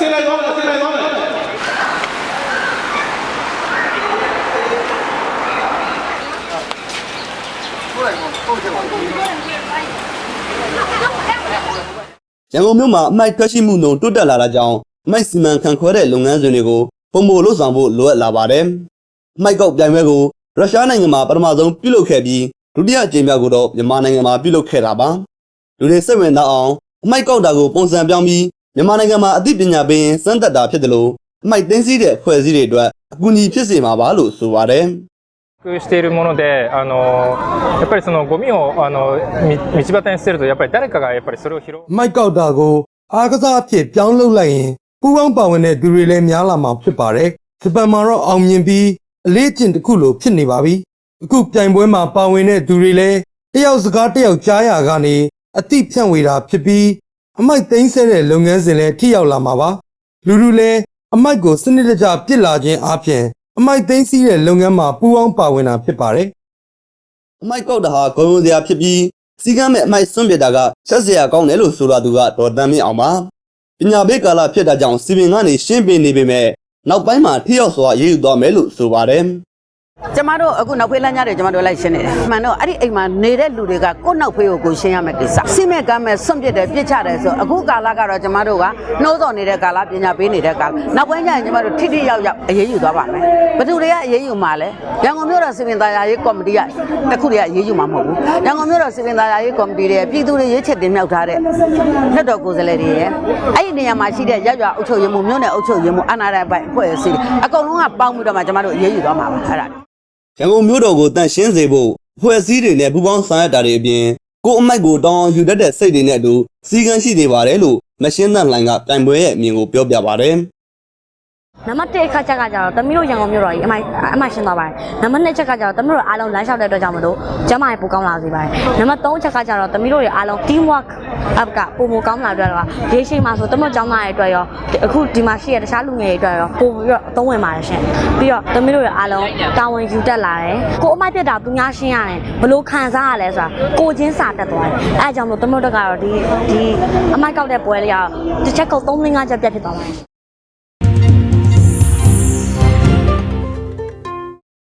ဆင်းလိုက်သွားမယ်ဆင်းလိုက်သွားမယ်ရန်ကုန်မြို့မှာအမိုက်ထွက်ရှိမှုနှုန်းတိုးတက်လာတာကြောင့်အမိုက်စီမံခန့်ခွဲတဲ့လုပ်ငန်းစဉ်တွေကိုပုံမို့လှုပ်ဆောင်ဖို့လိုအပ်လာပါတယ်။အမိုက်ကောက်ပြိုင်ပွဲကိုရုရှားနိုင်ငံမှာပထမဆုံးပြုလုပ်ခဲ့ပြီးဒုတိယအကြိမ်မြောက်ကိုတော့မြန်မာနိုင်ငံမှာပြုလုပ်ခဲ့တာပါ။လူတွေစိတ်ဝင်စားအောင်အမိုက်ကောက်တာကိုပုံစံပြောင်းပြီး မြန်မာနိုင်ငံမှာအသိပညာပေးစမ်းသပ်တာဖြစ်တယ်လို့အမိုက်သိမ်းစည်းတဲ့ဖွဲ့စည်းတွေအတွက်အကူအညီဖြစ်စေမှာပါလို့ဆိုပါတယ်။ しているもので、あのやっぱりそのゴミをあのみ道端に捨てるとやっぱり誰かがやっぱりそれを拾う မိုက်ကောက်တာကိုအားကစားအဖြစ်ပြောင်းလုပ်လိုက်ရင်ပူပေါင်းပါဝင်တဲ့သူတွေလည်းများလာမှာဖြစ်ပါတယ်။ဂျပန်မှာတော့အောင်မြင်ပြီးအလေးကျင့်တစ်ခုလိုဖြစ်နေပါပြီ။အခုပြိုင်ပွဲမှာပါဝင်တဲ့သူတွေလည်းတယောက်စကားတယောက်ကြားရကနေအတိဖြန့်ဝေတာဖြစ်ပြီး အမိုက်သိမ်းဆဲတဲ့လုပ်ငန်းစဉ်လည်းထိရောက်လာမှာပါ။လူလူလည်းအမိုက်ကိုစနစ်တကျပြစ်လာခြင်းအပြင်အမိုက်သိမ်းစီးတဲ့လုပ်ငန်းမှာပူပေါင်းပါဝင်တာဖြစ်ပါတယ်။အမိုက်ကောက်တာဟာဂုံရုံစရာဖြစ်ပြီးစီကမ်းမဲ့အမိုက်စွန့်ပစ်တာကဆက်စရာကောင်းတယ်လို့ဆိုလာသူကဒေါ်တန်းမြင့်အောင်ပါပညာပေးကာလဖြစ်တာကြောင့်စီပင်ကနေရှင်းပြနေပေမဲ့နောက်ပိုင်းမှာထိရောက်စွာရေးယူသွားမယ်လို့ဆိုပါတယ် ကျမတို့အခုနောက်ဖေးလမ်းကြားတွေကျမတို့လိုက်ရှင်းနေတယ်။မှန်တော့အဲ့ဒီအိမ်မှာနေတဲ့လူတွေကကိုယ့်နောက်ဖေးကိုကိုရှင်းရမယ်ကိစ္စ။စိမဲ့ကမ်းမဲ့စွန့်ပစ်တယ်ပြစ်ချတယ်ဆိုအခုကာလကတော့ကျမတို့ကနှိုးစော်နေတဲ့ကာလပညာပေးနေတဲ့ကာလနောက်ပိုင်းကျရင်ကျမတို့ထိထိရောက်ရောက်အရေးယူသွားပါမယ်။ဘယ်သူတွေကအရေးယူမှာလဲ။ရန်ကုန်မြို့တော်စီပင်သားယာရေးကော်မတီကတစ်ခုတည်းကအရေးယူမှာမဟုတ်ဘူး။ရန်ကုန်မြို့တော်စီပင်သားယာရေးကော်မတီရဲ့ပြည်သူတွေရွေးချယ်တင်မြှောက်ထားတဲ့လွှတ်တော်ကိုယ်စားလှယ်တွေရဲ့အဲ့ဒီနေရာမှာရှိတဲ့ရပ်ရွာအုပ်ချုပ်ရေးမှုမြို့နယ်အုပ်ချုပ်ရေးမှုအနာရပိုင်အဖွဲ့အစည်းတွေအကုန်လုံးကပေါင်းပြီးတော့မှကျမတို့အရေးယူသွားမှာပါအဲ့ဒါ ရန်ကုန်မြို့တော်ကိုတန့်ရှင်းစေဖို့အဖွဲ့အစည်းတွေနဲ့ပူးပေါင်းဆောင်ရွက်တာတွေအပြင်ကိုယ်အမိုက်ကိုတောင်းအောင်ယူတတ်တဲ့စိတ်တွေနဲ့အတူစီကံရှိနေပါတယ်လို့မရှင်းသန့်လိုင်းကတိုင်ပွဲရဲ့အမြင်ကိုပြောပြပါတယ် နံပါတ်1အခါချက်ကကြတော့တမီးတို့ရန်ကုန်မြို့တော်ကြီးအမိုင်အမိုင်ရှင်းသွားပါတယ်နံပါတ်2ချက်ကကြတော့တမီးတို့အားလုံးလမ်းလျှောက်တဲ့အတွက်ကြောင့်မလို့ကျမ်းမာရေးပိုကောင်းလာစေပါတယ်နံပါတ်3ချက်ကကြတော့တမီးတို့တွေအားလုံး team work up ကပုံမကောင်းလာအတွက်တော့ရေရှိမှာဆိုတမတ်ကျောင်းသားရဲ့အတွက်ရောအခုဒီမှာရှိရတခြားလူငယ်တွေအတွက်ရောပိုပြီးတော့အသုံးဝင်ပါတယ်ရှင်ပြီးတော့တမီးတို့တွေအားလုံးတာဝန်ယူတတ်လာတယ်ကိုအမိုက်ပြတ်တာသူများရှင်းရတယ်ဘလို့ခံစားရလဲဆိုတာကိုချင်းစာတက်သွားတယ်အဲအကြောင်းမလို့တမတ်တို့ကတော့ဒီဒီအမိုက်ကောက်တဲ့ပွဲလေးကတစ်ချက်ကုတ်3-5ချက်ပြတ်ဖြစ်သွားပါတယ်